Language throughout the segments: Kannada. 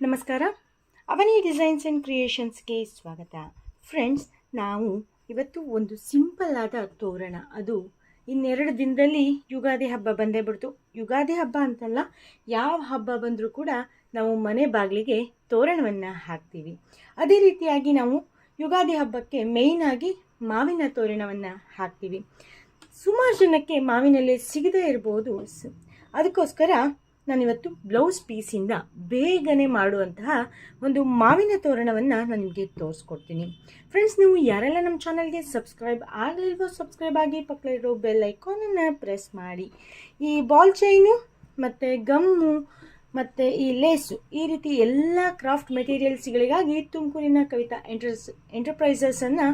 ನಮಸ್ಕಾರ. ಅವನಿ ಡಿಸೈನ್ಸ್ ಆ್ಯಂಡ್ ಕ್ರಿಯೇಷನ್ಸ್ಗೆ ಸ್ವಾಗತ. ಫ್ರೆಂಡ್ಸ್, ನಾವು ಇವತ್ತು ಒಂದು ಸಿಂಪಲ್ ಆದ ತೋರಣ. ಅದು ಇನ್ನೆರಡು ದಿನದಲ್ಲಿ ಯುಗಾದಿ ಹಬ್ಬ ಬಂದೇ ಬಿಡ್ತು. ಯುಗಾದಿ ಹಬ್ಬ ಅಂತಲ್ಲ, ಯಾವ ಹಬ್ಬ ಬಂದರೂ ಕೂಡ ನಾವು ಮನೆ ಬಾಗಿಲಿಗೆ ತೋರಣವನ್ನು ಹಾಕ್ತೀವಿ. ಅದೇ ರೀತಿಯಾಗಿ ನಾವು ಯುಗಾದಿ ಹಬ್ಬಕ್ಕೆ ಮೇಯ್ನಾಗಿ ಮಾವಿನ ತೋರಣವನ್ನು ಹಾಕ್ತೀವಿ. ಸುಮಾರು ಜನಕ್ಕೆ ಮಾವಿನಲ್ಲಿ ಸಿಗದೇ ಇರ್ಬೋದು. ಅದಕ್ಕೋಸ್ಕರ ನಾನಿವತ್ತು ಬ್ಲೌಸ್ ಪೀಸಿಂದ ಬೇಗನೆ ಮಾಡುವಂತಹ ಒಂದು ಮಾವಿನ ತೋರಣವನ್ನು ನಾನು ನಿಮಗೆ ತೋರಿಸ್ಕೊಡ್ತೀನಿ. ಫ್ರೆಂಡ್ಸ್ ನೀವು ಯಾರೆಲ್ಲ ನಮ್ಮ ಚಾನಲ್ಗೆ ಸಬ್ಸ್ಕ್ರೈಬ್ ಆಗಲಿಲ್ವೋ ಸಬ್ಸ್ಕ್ರೈಬ್ ಆಗಿ ಪಕ್ಕದಲ್ಲಿರೋ ಬೆಲ್ ಐಕಾನನ್ನು ಪ್ರೆಸ್ ಮಾಡಿ. ಈ ಬಾಲ್ ಚೈನು ಮತ್ತು ಗಮ್ಮು ಮತ್ತು ಈ ಲೇಸು ಈ ರೀತಿ ಎಲ್ಲ ಕ್ರಾಫ್ಟ್ ಮೆಟೀರಿಯಲ್ಸ್ಗಳಿಗಾಗಿ ತುಮಕೂರಿನ ಕವಿತಾ ಎಂಟರ್ಸ್ ಎಂಟರ್ಪ್ರೈಸಸನ್ನು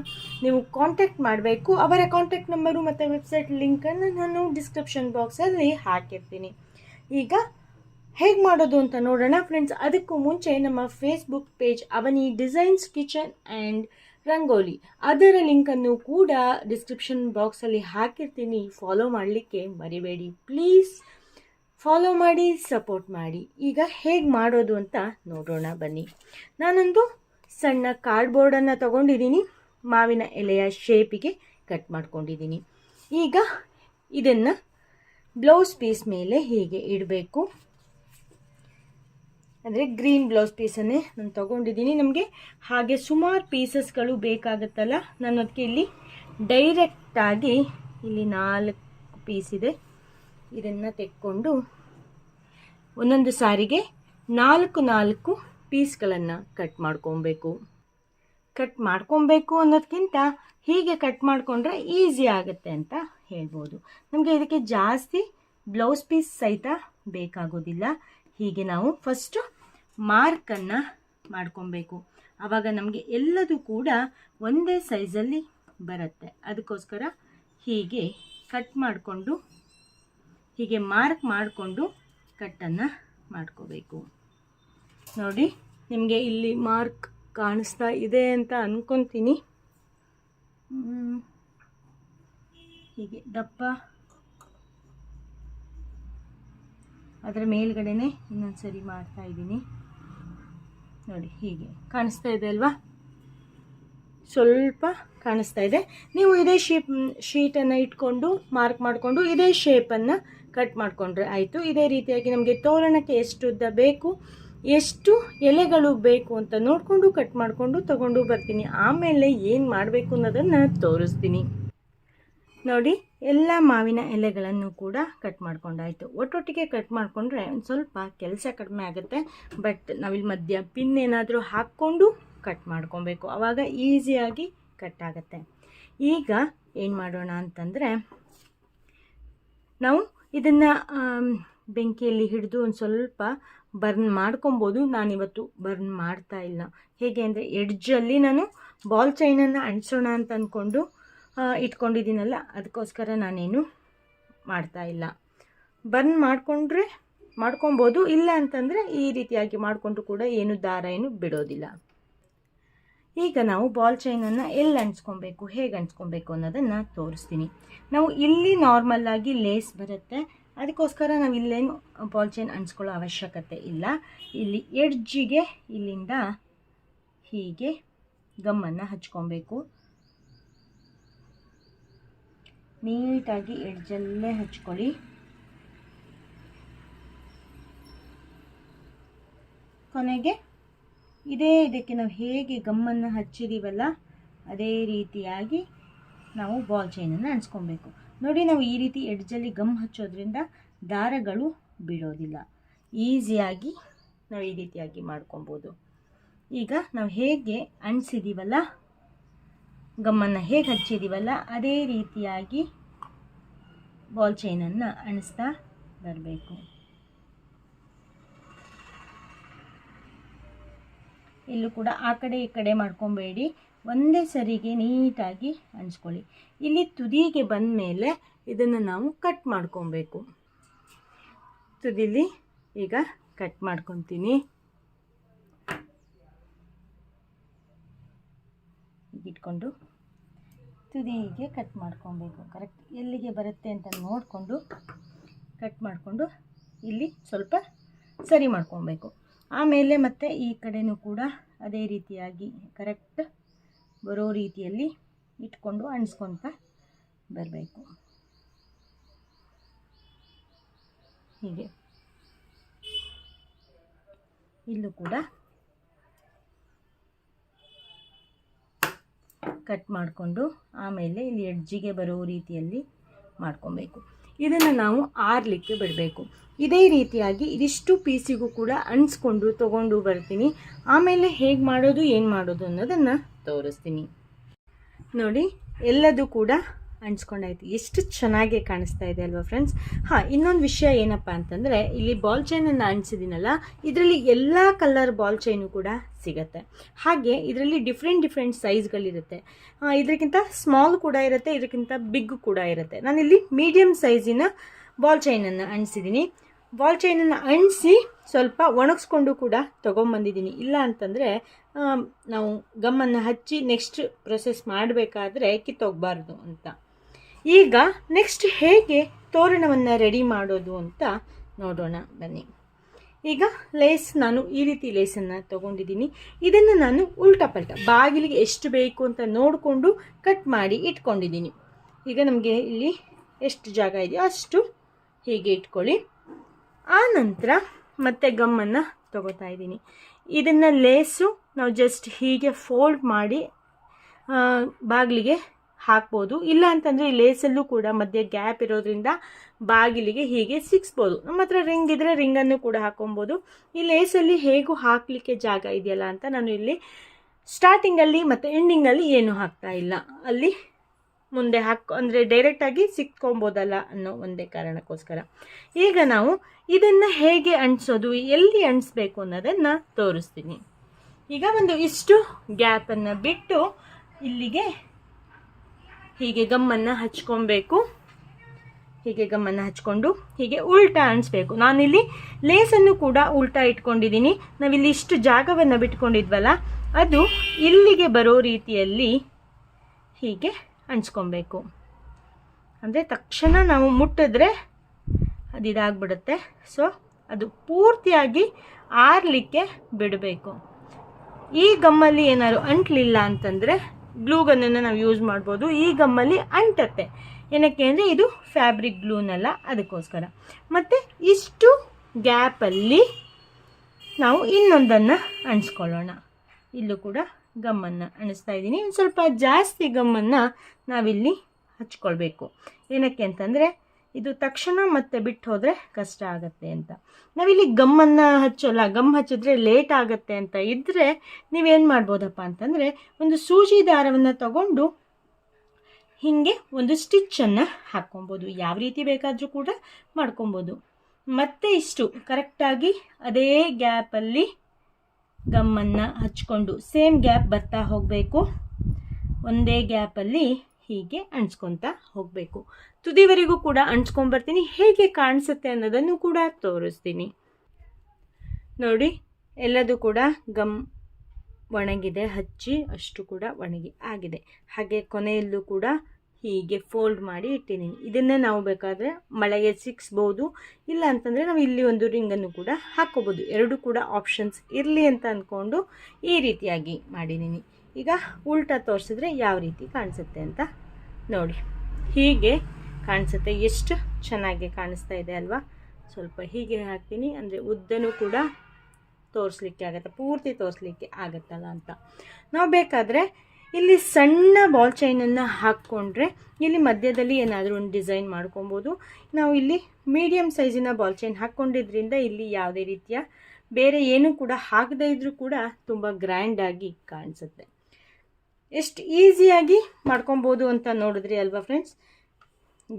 ನೀವು ಕಾಂಟ್ಯಾಕ್ಟ್ ಮಾಡಬೇಕು. ಅವರ ಕಾಂಟ್ಯಾಕ್ಟ್ ನಂಬರು ಮತ್ತು ವೆಬ್ಸೈಟ್ ಲಿಂಕನ್ನು ನಾನು ಡಿಸ್ಕ್ರಿಪ್ಷನ್ ಬಾಕ್ಸಲ್ಲಿ ಹಾಕಿರ್ತೀನಿ. ಈಗ ಹೇಗೆ ಮಾಡೋದು ಅಂತ ನೋಡೋಣ ಫ್ರೆಂಡ್ಸ್. ಅದಕ್ಕೂ ಮುಂಚೆ ನಮ್ಮ Facebook page Avani designs kitchen and rangoli ಅದರ ಲಿಂಕನ್ನು ಕೂಡ ಡಿಸ್ಕ್ರಿಪ್ಷನ್ ಬಾಕ್ಸಲ್ಲಿ ಹಾಕಿರ್ತೀನಿ. ಫಾಲೋ ಮಾಡಲಿಕ್ಕೆ ಮರಿಬೇಡಿ. ಪ್ಲೀಸ್ ಫಾಲೋ ಮಾಡಿ ಸಪೋರ್ಟ್ ಮಾಡಿ. ಈಗ ಹೇಗೆ ಮಾಡೋದು ಅಂತ ನೋಡೋಣ ಬನ್ನಿ. ನಾನೊಂದು ಸಣ್ಣ ಕಾರ್ಡ್ಬೋರ್ಡನ್ನು ತಗೊಂಡಿದ್ದೀನಿ. ಮಾವಿನ ಎಲೆಯ ಶೇಪಿಗೆ ಕಟ್ ಮಾಡ್ಕೊಂಡಿದ್ದೀನಿ. ಈಗ ಇದನ್ನು ಬ್ಲೌಸ್ ಪೀಸ್ ಮೇಲೆ ಹೀಗೆ ಇಡಬೇಕು? ಅಂದರೆ ಗ್ರೀನ್ ಬ್ಲೌಸ್ ಪೀಸನ್ನೇ ನಾನು ತೊಗೊಂಡಿದ್ದೀನಿ. ನಮಗೆ ಹಾಗೆ ಸುಮಾರು ಪೀಸಸ್ಗಳು ಬೇಕಾಗುತ್ತಲ್ಲ? ನಾನು ಅದಕ್ಕೆ ಇಲ್ಲಿ ಡೈರೆಕ್ಟಾಗಿ ಇಲ್ಲಿ ನಾಲ್ಕು ಪೀಸ್ ಇದೆ. ಇದನ್ನು ತೆಕ್ಕೊಂಡು ಒಂದೊಂದು ಸಾರಿಗೆ ನಾಲ್ಕು ನಾಲ್ಕು ಪೀಸ್ಗಳನ್ನು ಕಟ್ ಮಾಡ್ಕೊಬೇಕು. ಕಟ್ ಮಾಡ್ಕೊಬೇಕು ಅನ್ನೋದಕ್ಕಿಂತ ಹೀಗೆ ಕಟ್ ಮಾಡಿಕೊಂಡ್ರೆ ಈಸಿ ಆಗುತ್ತೆ ಅಂತ ಹೇಳ್ಬೋದು. ನಮಗೆ ಇದಕ್ಕೆ ಜಾಸ್ತಿ ಬ್ಲೌಸ್ ಪೀಸ್ ಸಹಿತ ಬೇಕಾಗೋದಿಲ್ಲ. ಹೀಗೆ ನಾವು ಫಸ್ಟು ಮಾರ್ಕನ್ನು ಮಾಡ್ಕೊಬೇಕು. ಆವಾಗ ನಮಗೆ ಎಲ್ಲದೂ ಕೂಡ ಒಂದೇ ಸೈಜಲ್ಲಿ ಬರುತ್ತೆ. ಅದಕ್ಕೋಸ್ಕರ ಹೀಗೆ ಕಟ್ ಮಾಡಿಕೊಂಡು, ಹೀಗೆ ಮಾರ್ಕ್ ಮಾಡಿಕೊಂಡು ಕಟ್ಟನ್ನು ಮಾಡ್ಕೋಬೇಕು. ನೋಡಿ, ನಿಮಗೆ ಇಲ್ಲಿ ಮಾರ್ಕ್ ಕಾಣಿಸ್ತಾ ಇದೆ ಅಂತ ಅಂದ್ಕೊತೀನಿ ಹೀಗೆ ದಪ್ಪ ಅದರ ಮೇಲ್ಗಡೆನೆ ಇನ್ನೊಂದು ಸರಿ ಮಾಡ್ತಾ ಇದ್ದೀನಿ. ನೋಡಿ, ಹೀಗೆ ಕಾಣಿಸ್ತಾ ಇದೆ ಅಲ್ವಾ? ಸ್ವಲ್ಪ ಕಾಣಿಸ್ತಾ ಇದೆ. ನೀವು ಇದೇ ಶೇಪ್ ಶೀಟನ್ನು ಇಟ್ಕೊಂಡು ಮಾರ್ಕ್ ಮಾಡಿಕೊಂಡು ಇದೇ ಶೇಪನ್ನು ಕಟ್ ಮಾಡಿಕೊಂಡ್ರೆ ಆಯಿತು. ಇದೇ ರೀತಿಯಾಗಿ ನಮಗೆ ತೋರಣಕ್ಕೆ ಎಷ್ಟು ಉದ್ದ ಬೇಕು, ಎಷ್ಟು ಎಲೆಗಳು ಬೇಕು ಅಂತ ನೋಡಿಕೊಂಡು ಕಟ್ ಮಾಡಿಕೊಂಡು ತಗೊಂಡು ಬರ್ತೀನಿ. ಆಮೇಲೆ ಏನು ಮಾಡಬೇಕು ಅನ್ನೋದನ್ನು ತೋರಿಸ್ತೀನಿ. ನೋಡಿ ಎಲ್ಲ ಮಾವಿನ ಎಲೆಗಳನ್ನು ಕೂಡ ಕಟ್ ಮಾಡ್ಕೊಂಡಾಯಿತು. ಒಟ್ಟೊಟ್ಟಿಗೆ ಕಟ್ ಮಾಡಿಕೊಂಡ್ರೆ ಒಂದು ಸ್ವಲ್ಪ ಕೆಲಸ ಕಡಿಮೆ ಆಗುತ್ತೆ. ಬಟ್ ನಾವಿಲ್ಲಿ ಮಧ್ಯ ಪಿನ್ ಏನಾದರೂ ಹಾಕ್ಕೊಂಡು ಕಟ್ ಮಾಡ್ಕೊಬೇಕು. ಆವಾಗ ಈಸಿಯಾಗಿ ಕಟ್ ಆಗುತ್ತೆ. ಈಗ ಏನು ಮಾಡೋಣ ಅಂತಂದರೆ, ನಾವು ಇದನ್ನು ಬೆಂಕಿಯಲ್ಲಿ ಹಿಡಿದು ಒಂದು ಸ್ವಲ್ಪ ಬರ್ನ್ ಮಾಡ್ಕೊಬೋದು. ನಾನಿವತ್ತು ಬರ್ನ್ ಮಾಡ್ತಾ ಇಲ್ಲ. ಹೇಗೆ ಅಂದರೆ ಎಡ್ಜಲ್ಲಿ ನಾನು ಬಾಲ್ ಚೈನನ್ನು ಅಂಟಿಸೋಣ ಅಂತ ಅಂದ್ಕೊಂಡು ಇಟ್ಕೊಂಡಿದ್ದೀನಲ್ಲ, ಅದಕ್ಕೋಸ್ಕರ ನಾನೇನು ಮಾಡ್ತಾ ಇಲ್ಲ. ಬರ್ನ್ ಮಾಡಿಕೊಂಡ್ರೆ ಮಾಡ್ಕೊಬೋದು, ಇಲ್ಲ ಅಂತಂದರೆ ಈ ರೀತಿಯಾಗಿ ಮಾಡಿಕೊಂಡ್ರು ಕೂಡ ಏನು ದಾರ ಏನು ಬಿಡೋದಿಲ್ಲ. ಈಗ ನಾವು ಬಾಲ್ ಚೈನನ್ನು ಎಲ್ಲಿ ಅಂಟ್ಸ್ಕೊಬೇಕು ಹೇಗೆ ಅಂಟ್ಸ್ಕೊಬೇಕು ಅನ್ನೋದನ್ನು ತೋರಿಸ್ತೀನಿ. ನಾವು ಇಲ್ಲಿ ನಾರ್ಮಲ್ಲಾಗಿ ಲೇಸ್ ಬರುತ್ತೆ, ಅದಕ್ಕೋಸ್ಕರ ನಾವು ಇಲ್ಲೇನು ಬಾಲ್ ಚೈನ್ ಅಂಟ್ಸ್ಕೊಳ್ಳೋ ಅವಶ್ಯಕತೆ ಇಲ್ಲ. ಇಲ್ಲಿ ಎಡ್ಜಿಗೆ ಇಲ್ಲಿಂದ ಹೀಗೆ ಗಮ್ಮನ್ನು ಹಚ್ಕೊಬೇಕು. ನೀಟಾಗಿ ಎಡ್ಜಲ್ಲೇ ಹಚ್ಕೊಳ್ಳಿ. ಕೊನೆಗೆ ಇದೇ ಇದಕ್ಕೆ ನಾವು ಹೇಗೆ ಗಮ್ಮನ್ನು ಹಚ್ಚಿದ್ದೀವಲ್ಲ ಅದೇ ರೀತಿಯಾಗಿ ನಾವು ಬಾಲ್ ಚೈನನ್ನು ಅನ್ಸ್ಕೊಬೇಕು ನೋಡಿ ನಾವು ಈ ರೀತಿ ಎಡ್ಜಲ್ಲಿ ಗಮ್ ಹಚ್ಚೋದ್ರಿಂದ ದಾರಗಳು ಬಿಡೋದಿಲ್ಲ ಈಸಿಯಾಗಿ ನಾವು ಈ ರೀತಿಯಾಗಿ ಮಾಡ್ಕೊಬೋದು. ಈಗ ನಾವು ಹೇಗೆ ಅಂಟಿಸಿದ್ದೀವಲ್ಲ ಗಮ್ಮನ್ನು ಹೇಗೆ ಹಚ್ಚಿದ್ದೀವಲ್ಲ ಅದೇ ರೀತಿಯಾಗಿ ಬಾಲ್ ಚೈನನ್ನು ಅಣಿಸ್ತಾ ಬರಬೇಕು. ಇಲ್ಲೂ ಕೂಡ ಆ ಕಡೆ ಈ ಕಡೆ ಮಾಡ್ಕೊಬೇಡಿ, ಒಂದೇ ಸರಿಗೆ ನೀಟಾಗಿ ಅಣಿಸ್ಕೊಳ್ಳಿ. ಇಲ್ಲಿ ತುದಿಗೆ ಬಂದ ಮೇಲೆ ಇದನ್ನು ನಾವು ಕಟ್ ಮಾಡ್ಕೊಬೇಕು. ತುದಿಲಿ ಈಗ ಕಟ್ ಮಾಡ್ಕೊತೀನಿ. ಇಟ್ಕೊಂಡು ತುದಿಗೆ ಕಟ್ ಮಾಡ್ಕೊಬೇಕು. ಕರೆಕ್ಟ್ ಎಲ್ಲಿಗೆ ಬರುತ್ತೆ ಅಂತ ನೋಡಿಕೊಂಡು ಕಟ್ ಮಾಡಿಕೊಂಡು ಇಲ್ಲಿ ಸ್ವಲ್ಪ ಸರಿ ಮಾಡ್ಕೊಬೇಕು. ಆಮೇಲೆ ಮತ್ತೆ ಈ ಕಡೆಯೂ ಕೂಡ ಅದೇ ರೀತಿಯಾಗಿ ಕರೆಕ್ಟ್ ಬರೋ ರೀತಿಯಲ್ಲಿ ಇಟ್ಕೊಂಡು ಅಣಿಸ್ಕೊತ ಬರಬೇಕು. ಹೀಗೆ. ಇಲ್ಲೂ ಕೂಡ ಕಟ್ ಮಾಡಿಕೊಂಡು ಆಮೇಲೆ ಇಲ್ಲಿ ಎಡ್ಜಿಗೆ ಬರೋ ರೀತಿಯಲ್ಲಿ ಮಾಡ್ಕೊಬೇಕು. ಇದನ್ನು ನಾವು ಆರಲಿಕ್ಕೆ ಬಿಡಬೇಕು. ಇದೇ ರೀತಿಯಾಗಿ ಇದಿಷ್ಟು ಪೀಸಿಗೂ ಕೂಡ ಅಂಟಿಸ್ಕೊಂಡು ತೊಗೊಂಡು ಬರ್ತೀನಿ. ಆಮೇಲೆ ಹೇಗೆ ಮಾಡೋದು, ಏನು ಮಾಡೋದು ಅನ್ನೋದನ್ನು ತೋರಿಸ್ತೀನಿ. ನೋಡಿ, ಎಲ್ಲದೂ ಕೂಡ ಅಂಟಿಸ್ಕೊಂಡಾಯ್ತು. ಎಷ್ಟು ಚೆನ್ನಾಗಿ ಕಾಣಿಸ್ತಾ ಇದೆ ಅಲ್ವಾ ಫ್ರೆಂಡ್ಸ್ ಹಾಂ, ಇನ್ನೊಂದು ವಿಷಯ ಏನಪ್ಪ ಅಂತಂದರೆ, ಇಲ್ಲಿ ಬಾಲ್ ಚೈನನ್ನು ಅಂಟಿಸಿದ್ದೀನಲ್ಲ, ಇದರಲ್ಲಿ ಎಲ್ಲ ಕಲರ್ ಬಾಲ್ ಚೈನು ಕೂಡ ಸಿಗುತ್ತೆ. ಹಾಗೆ ಇದರಲ್ಲಿ ಡಿಫ್ರೆಂಟ್ ಡಿಫ್ರೆಂಟ್ ಸೈಜ್ಗಳಿರುತ್ತೆ ಇದಕ್ಕಿಂತ ಸ್ಮಾಲ್ ಕೂಡ ಇರುತ್ತೆ ಇದಕ್ಕಿಂತ ಬಿಗ್ ಕೂಡ ಇರುತ್ತೆ. ನಾನಿಲ್ಲಿ ಮೀಡಿಯಮ್ ಸೈಜಿನ ಬಾಲ್ ಚೈನನ್ನು ಅಂಟಿಸಿದ್ದೀನಿ. ಬಾಲ್ ಚೈನನ್ನು ಅಂಟಿಸಿ ಸ್ವಲ್ಪ ಒಣಗಿಸ್ಕೊಂಡು ಕೂಡ ತೊಗೊಂಬಂದಿದ್ದೀನಿ. ಇಲ್ಲ ಅಂತಂದರೆ ನಾವು ಗಮ್ಮನ್ನು ಹಚ್ಚಿ ನೆಕ್ಸ್ಟ್ ಪ್ರೊಸೆಸ್ ಮಾಡಬೇಕಾದ್ರೆ ಕಿತ್ತೋಗ್ಬಾರ್ದು ಅಂತ. ಈಗ ನೆಕ್ಸ್ಟ್ ಹೇಗೆ ತೋರಣವನ್ನು ರೆಡಿ ಮಾಡೋದು ಅಂತ ನೋಡೋಣ, ಬನ್ನಿ. ಈಗ ಲೇಸ್ ನಾನು ಈ ರೀತಿ ಲೇಸನ್ನು ತೊಗೊಂಡಿದ್ದೀನಿ. ಇದನ್ನು ನಾನು ಉಲ್ಟಾ ಪಲ್ಟ, ಬಾಗಿಲಿಗೆ ಎಷ್ಟು ಬೇಕು ಅಂತ ನೋಡಿಕೊಂಡು ಕಟ್ ಮಾಡಿ ಇಟ್ಕೊಂಡಿದ್ದೀನಿ. ಈಗ ನಮಗೆ ಇಲ್ಲಿ ಎಷ್ಟು ಜಾಗ ಇದೆಯೋ ಅಷ್ಟು ಹೀಗೆ ಇಟ್ಕೊಳ್ಳಿ. ಆ ನಂತರ ಮತ್ತೆ ಗಮ್ಮನ್ನು ತಗೋತಾ ಇದ್ದೀನಿ. ಇದನ್ನು ಲೇಸು ನಾವು ಜಸ್ಟ್ ಹೀಗೆ ಫೋಲ್ಡ್ ಮಾಡಿ ಬಾಗಿಲಿಗೆ ಹಾಕ್ಬೋದು. ಇಲ್ಲ ಅಂತಂದರೆ ಈ ಲೇಸಲ್ಲೂ ಕೂಡ ಮಧ್ಯೆ ಗ್ಯಾಪ್ ಇರೋದ್ರಿಂದ ಬಾಗಿಲಿಗೆ ಹೀಗೆ ಸಿಕ್ಸ್ಬೋದು. ನಮ್ಮ ಹತ್ರ ರಿಂಗ್ ಇದ್ದರೆ ರಿಂಗನ್ನು ಕೂಡ ಹಾಕೊಬೋದು ಈ ಲೇಸಲ್ಲಿ ಹೇಗೂ ಹಾಕಲಿಕ್ಕೆ ಜಾಗ ಇದೆಯಲ್ಲ ಅಂತ ನಾನು ಇಲ್ಲಿ ಸ್ಟಾರ್ಟಿಂಗಲ್ಲಿ ಮತ್ತು ಎಂಡಿಂಗಲ್ಲಿ ಏನು ಹಾಕ್ತಾ ಇಲ್ಲ. ಅಲ್ಲಿ ಮುಂದೆ ಹಾಕೋ ಅಂದರೆ ಡೈರೆಕ್ಟಾಗಿ ಸಿಕ್ಕೊಬೋದಲ್ಲ ಅನ್ನೋ ಒಂದೇ ಕಾರಣಕ್ಕೋಸ್ಕರ. ಈಗ ನಾವು ಇದನ್ನು ಹೇಗೆ ಅಂಟಿಸೋದು, ಎಲ್ಲಿ ಅಂಟಿಸ್ಬೇಕು ಅನ್ನೋದನ್ನು ತೋರಿಸ್ತೀನಿ. ಈಗ ಒಂದು ಇಷ್ಟು ಗ್ಯಾಪನ್ನು ಬಿಟ್ಟು ಇಲ್ಲಿಗೆ ಹೀಗೆ ಗಮ್ಮನ್ನು ಹಚ್ಕೊಬೇಕು. ಹೀಗೆ ಗಮ್ಮನ್ನು ಹಚ್ಕೊಂಡು ಹೀಗೆ ಉಲ್ಟಾ ಅಂಟಿಸ್ಬೇಕು ನಾನಿಲ್ಲಿ ಲೇಸನ್ನು ಕೂಡ ಉಲ್ಟಾ ಇಟ್ಕೊಂಡಿದ್ದೀನಿ. ನಾವಿಲ್ಲಿ ಇಷ್ಟು ಜಾಗವನ್ನು ಬಿಟ್ಕೊಂಡಿದ್ವಲ್ಲ, ಅದು ಇಲ್ಲಿಗೆ ಬರೋ ರೀತಿಯಲ್ಲಿ ಹೀಗೆ ಅಂಚ್ಕೊಬೇಕು ಅಂದರೆ ತಕ್ಷಣ ನಾವು ಮುಟ್ಟಿದ್ರೆ ಅದು ಇದಾಗ್ಬಿಡುತ್ತೆ. ಸೊ ಅದು ಪೂರ್ತಿಯಾಗಿ ಆರಲಿಕ್ಕೆ ಬಿಡಬೇಕು. ಈ ಗಮ್ಮಲ್ಲಿ ಏನಾದ್ರು ಅಂಟ್ಲಿಲ್ಲ ಅಂತಂದರೆ ಗ್ಲೂಗನ್ನನ್ನು ನಾವು ಯೂಸ್ ಮಾಡ್ಬೋದು. ಈ ಗಮ್ಮಲ್ಲಿ ಅಂಟತ್ತೆ. ಏನಕ್ಕೆ ಅಂದರೆ ಇದು ಫ್ಯಾಬ್ರಿಕ್ ಗ್ಲೂನಲ್ಲ ಅದಕ್ಕೋಸ್ಕರ. ಮತ್ತು ಇಷ್ಟು ಗ್ಯಾಪಲ್ಲಿ ನಾವು ಇನ್ನೊಂದನ್ನು ಅಣಿಸ್ಕೊಳ್ಳೋಣ ಇಲ್ಲೂ ಕೂಡ ಗಮ್ಮನ್ನು ಅಣಿಸ್ತಾ ಇದ್ದೀನಿ. ಒಂದು ಸ್ವಲ್ಪ ಜಾಸ್ತಿ ಗಮ್ಮನ್ನು ನಾವಿಲ್ಲಿ ಹಚ್ಕೊಳ್ಬೇಕು. ಏನಕ್ಕೆ ಅಂತಂದರೆ ಇದು ತಕ್ಷಣ ಮತ್ತೆ ಬಿಟ್ಟು ಹೋದರೆ ಕಷ್ಟ ಆಗುತ್ತೆ ಅಂತ. ನಾವಿಲ್ಲಿ ಗಮ್ಮನ್ನು ಹಚ್ಚೋಲ್ಲ ಗಮ್ ಹಚ್ಚಿದ್ರೆ ಲೇಟ್ ಆಗುತ್ತೆ ಅಂತ ಇದ್ದರೆ ನೀವೇನು ಮಾಡ್ಬೋದಪ್ಪ ಅಂತಂದರೆ ಒಂದು ಸೂಜಿ ದಾರವನ್ನು ತಗೊಂಡು ಹೀಗೆ ಒಂದು ಸ್ಟಿಚ್ಚನ್ನು ಹಾಕ್ಕೊಬೋದು. ಯಾವ ರೀತಿ ಬೇಕಾದರೂ ಕೂಡ ಮಾಡ್ಕೊಬೋದು. ಮತ್ತೆ ಇಷ್ಟು ಕರೆಕ್ಟಾಗಿ ಅದೇ ಗ್ಯಾಪಲ್ಲಿ ಗಮ್ಮನ್ನು ಹಚ್ಕೊಂಡು ಸೇಮ್ ಗ್ಯಾಪ್ ಬರ್ತಾ ಹೋಗಬೇಕು. ಒಂದೇ ಗ್ಯಾಪಲ್ಲಿ ಹೀಗೆ ಅಂಟ್ಸ್ಕೊತಾ ಹೋಗಬೇಕು. ತುದಿವರೆಗೂ ಕೂಡ ಅಂಟ್ಸ್ಕೊಂಬರ್ತೀನಿ ಹೇಗೆ ಕಾಣಿಸುತ್ತೆ ಅನ್ನೋದನ್ನು ಕೂಡ ತೋರಿಸ್ತೀನಿ. ನೋಡಿ, ಎಲ್ಲದೂ ಕೂಡ ಗಮ್ ಒಣಗಿದೆ, ಹಚ್ಚಿ ಅಷ್ಟು ಕೂಡ ಒಣಗಿ ಆಗಿದೆ. ಹಾಗೆ ಕೊನೆಯಲ್ಲೂ ಕೂಡ ಹೀಗೆ ಫೋಲ್ಡ್ ಮಾಡಿ ಇಟ್ಟಿದ್ದೀನಿ. ಇದನ್ನೇ ನಾವು ಬೇಕಾದರೆ ಮಳೆಗೆ ಸಿಕ್ಸ್ಬೋದು, ಇಲ್ಲ ಅಂತಂದರೆ ನಾವು ಇಲ್ಲಿ ಒಂದು ರಿಂಗನ್ನು ಕೂಡ ಹಾಕ್ಕೋಬೋದು. ಎರಡು ಕೂಡ ಆಪ್ಷನ್ಸ್ ಇರಲಿ ಅಂತ ಅಂದ್ಕೊಂಡು ಈ ರೀತಿಯಾಗಿ ಮಾಡಿದ್ದೀನಿ. ಈಗ ಉಲ್ಟಾ ತೋರಿಸಿದ್ರೆ ಯಾವ ರೀತಿ ಕಾಣಿಸುತ್ತೆ ಅಂತ ನೋಡಿ. ಹೀಗೆ ಕಾಣಿಸುತ್ತೆ. ಎಷ್ಟು ಚೆನ್ನಾಗಿ ಕಾಣಿಸ್ತಾ ಇದೆ ಅಲ್ವಾ? ಸ್ವಲ್ಪ ಹೀಗೆ ಹಾಕ್ತೀನಿ. ಅಂದರೆ ಉದ್ದನೂ ಕೂಡ ತೋರಿಸ್ಲಿಕ್ಕೆ ಆಗುತ್ತೆ. ಪೂರ್ತಿ ತೋರಿಸ್ಲಿಕ್ಕೆ ಆಗುತ್ತಲ್ಲ ಅಂತ. ನಾವು ಬೇಕಾದರೆ ಇಲ್ಲಿ ಸಣ್ಣ ಬಾಲ್ ಚೈನನ್ನು ಹಾಕ್ಕೊಂಡ್ರೆ ಇಲ್ಲಿ ಮಧ್ಯದಲ್ಲಿ ಏನಾದರೂ ಒಂದು ಡಿಸೈನ್ ಮಾಡ್ಕೊಬೋದು. ನಾವು ಇಲ್ಲಿ ಮೀಡಿಯಮ್ ಸೈಜಿನ ಬಾಲ್ ಚೈನ್ ಹಾಕ್ಕೊಂಡಿದ್ರಿಂದ ಇಲ್ಲಿ ಯಾವುದೇ ರೀತಿಯ ಬೇರೆ ಏನೂ ಕೂಡ ಹಾಕದೇ ಇದ್ರೂ ಕೂಡ ತುಂಬ ಗ್ರ್ಯಾಂಡಾಗಿ ಕಾಣಿಸುತ್ತೆ. ಎಷ್ಟು ಈಸಿಯಾಗಿ ಮಾಡ್ಕೊಬೋದು ಅಂತ ನೋಡಿದ್ರಿ ಅಲ್ವಾ ಫ್ರೆಂಡ್ಸ್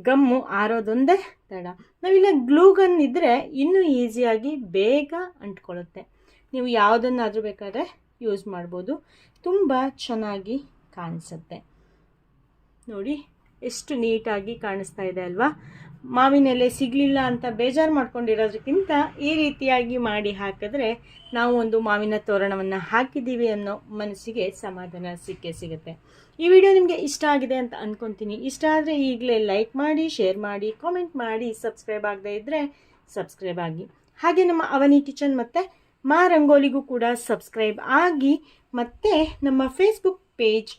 ಗಮ್ಮು, ಆರೋದೊಂದೇ ತಡ. ನಾವಿಲ್ಲ ಗ್ಲೂ ಗನ್ ಇದ್ದರೆ ಇನ್ನೂ ಈಸಿಯಾಗಿ ಬೇಗ ಅಂಟ್ಕೊಳ್ಳುತ್ತೆ. ನೀವು ಯಾವುದನ್ನಾದರೂ ಬೇಕಾದ್ರೆ ಯೂಸ್ ಮಾಡ್ಬೋದು. ತುಂಬ ಚೆನ್ನಾಗಿ ಕಾಣಿಸುತ್ತೆ. ನೋಡಿ, ಎಷ್ಟು ನೀಟಾಗಿ ಕಾಣಿಸ್ತಾ ಇದೆ ಅಲ್ವಾ? ಮಾವಿನ ಎಲೆ ಸಿಗಲಿಲ್ಲ ಅಂತ ಬೇಜಾರು ಮಾಡ್ಕೊಂಡಿರೋದಕ್ಕಿಂತ ಈ ರೀತಿಯಾಗಿ ಮಾಡಿ ಹಾಕಿದ್ರೆ ನಾವು ಒಂದು ಮಾವಿನ ತೋರಣವನ್ನು ಹಾಕಿದ್ದೀವಿ ಅನ್ನೋ ಮನಸ್ಸಿಗೆ ಸಮಾಧಾನ ಸಿಕ್ಕೇ ಸಿಗುತ್ತೆ. ಈ ವಿಡಿಯೋ ನಿಮಗೆ ಇಷ್ಟ ಆಗಿದೆ ಅಂತ ಅಂದ್ಕೊತೀನಿ ಇಷ್ಟ ಆದರೆ ಈಗಲೇ ಲೈಕ್ ಮಾಡಿ ಶೇರ್ ಮಾಡಿ ಕಾಮೆಂಟ್ ಮಾಡಿ ಸಬ್ಸ್ಕ್ರೈಬ್ ಆಗದೇ ಇದ್ದರೆ ಸಬ್ಸ್ಕ್ರೈಬ್ ಆಗಿ. ಹಾಗೆ ನಮ್ಮ ಅವನಿ ಕಿಚನ್ ಮತ್ತು ಮಾ ರಂಗೋಲಿಗೂ ಕೂಡ ಸಬ್ಸ್ಕ್ರೈಬ್ ಆಗಿ ಮತ್ತು ನಮ್ಮ Facebook page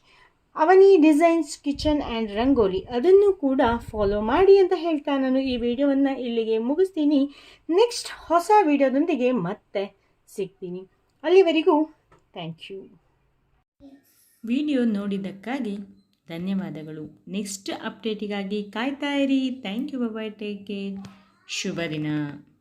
Avani designs, kitchen and rangoli ಅದನ್ನು ಕೂಡ ಫಾಲೋ ಮಾಡಿ ಅಂತ ಹೇಳ್ತಾ ನಾನು ಈ ವಿಡಿಯೋವನ್ನು ಇಲ್ಲಿಗೆ ಮುಗಿಸ್ತೀನಿ. ನೆಕ್ಸ್ಟ್ ಹೊಸ ವಿಡಿಯೋದೊಂದಿಗೆ ಮತ್ತೆ ಸಿಗ್ತೀನಿ. ಅಲ್ಲಿವರೆಗೂ ಥ್ಯಾಂಕ್ ಯು ವಿಡಿಯೋ ನೋಡಿದ್ದಕ್ಕಾಗಿ ಧನ್ಯವಾದಗಳು. ನೆಕ್ಸ್ಟ್ ಅಪ್ಡೇಟಿಗಾಗಿ ಕಾಯ್ತಾ ಇರಿ. Thank you bye take care ಶುಭ ದಿನ.